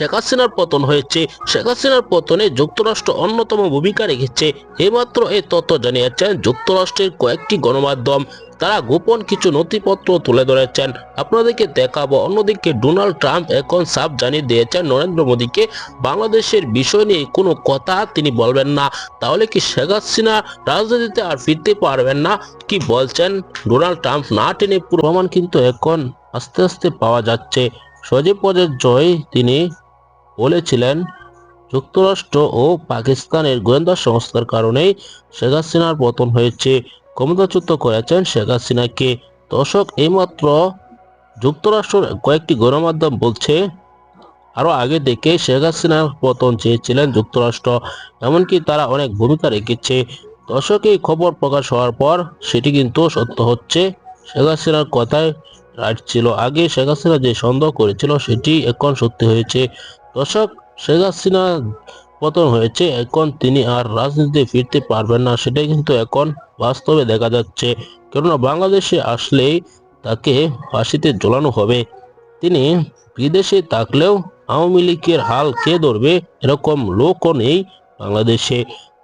শেখ হাসিনার পতন হয়েছে। শেখ হাসিনার পতনে যুক্তরাষ্ট্র অন্যতম ভূমিকা রেখেছে। এইমাত্র এই তথ্য জানিয়েছেন যুক্তরাষ্ট্রের কয়েকটি গণমাধ্যম। তারা গোপন কিছু নথিপত্র তুলে ধরেছেন। আপনাদেরকে দেখাবো। অন্যদিকে ডোনাল্ড ট্রাম্প এখন সাফ জানিয়ে দিয়েছেন নরেন্দ্র মোদীকে, বাংলাদেশের বিষয় নিয়ে কোনো কথা তিনি বলবেন না। তাহলে কি শেখ হাসিনা রাজনীতিতে আর ফিরতে পারবেন না? কি বলছেন? ডোনাল্ড ট্রাম্প না টেনে পুরো প্রমাণ কিন্তু এখন আস্তে আস্তে পাওয়া যাচ্ছে। সজীব পদের জয় তিনি বলেছিলেন, যুক্তরাষ্ট্র ও পাকিস্তানের গোয়েন্দা সংস্থার কারণেই শেখ হাসিনার পতন হয়েছে। ক্ষমতাচ্যুত করেছেন শেখ হাসিনাকে। দর্শক, এইমাত্র যুক্তরাষ্ট্রের কয়েকটি গণমাধ্যম বলছে, আরও আগে থেকে শেখ হাসিনার পতন চেয়েছিলেন যুক্তরাষ্ট্র, এমনকি তারা অনেক ভূমিকা রেখেছে। দর্শক, এই খবর প্রকাশ হওয়ার পর সেটি কিন্তু সত্য হচ্ছে, শেখ হাসিনার কথায় রাইট ছিল। আগে শেখ হাসিনা যে সন্দেহ করেছিল সেটি এখন সত্যি হয়েছে। দর্শক, শেখ হাসিনা পতন হয়েছে, এখন তিনি আর রাজনীতিতে ফিরতে পারবেন না, সেটাই কিন্তু এখন বাস্তবে দেখা যাচ্ছে। কেননা বাংলাদেশে আসলেই তাকে ফাঁসিতে ঝোলানো হবে। তিনি বিদেশে থাকলেও আওয়ামী লীগের হাল কে ধরবে, এরকম লোকও নেই বাংলাদেশে।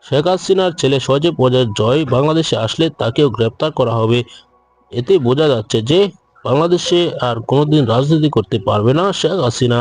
শেখ হাসিনার ছেলে সজীব ওয়াজের জয় বাংলাদেশে আসলে তাকেও গ্রেপ্তার করা হবে। এতে বোঝা যাচ্ছে যে বাংলাদেশে আর কোনোদিন রাজনীতি করতে পারবে না শেখ হাসিনা।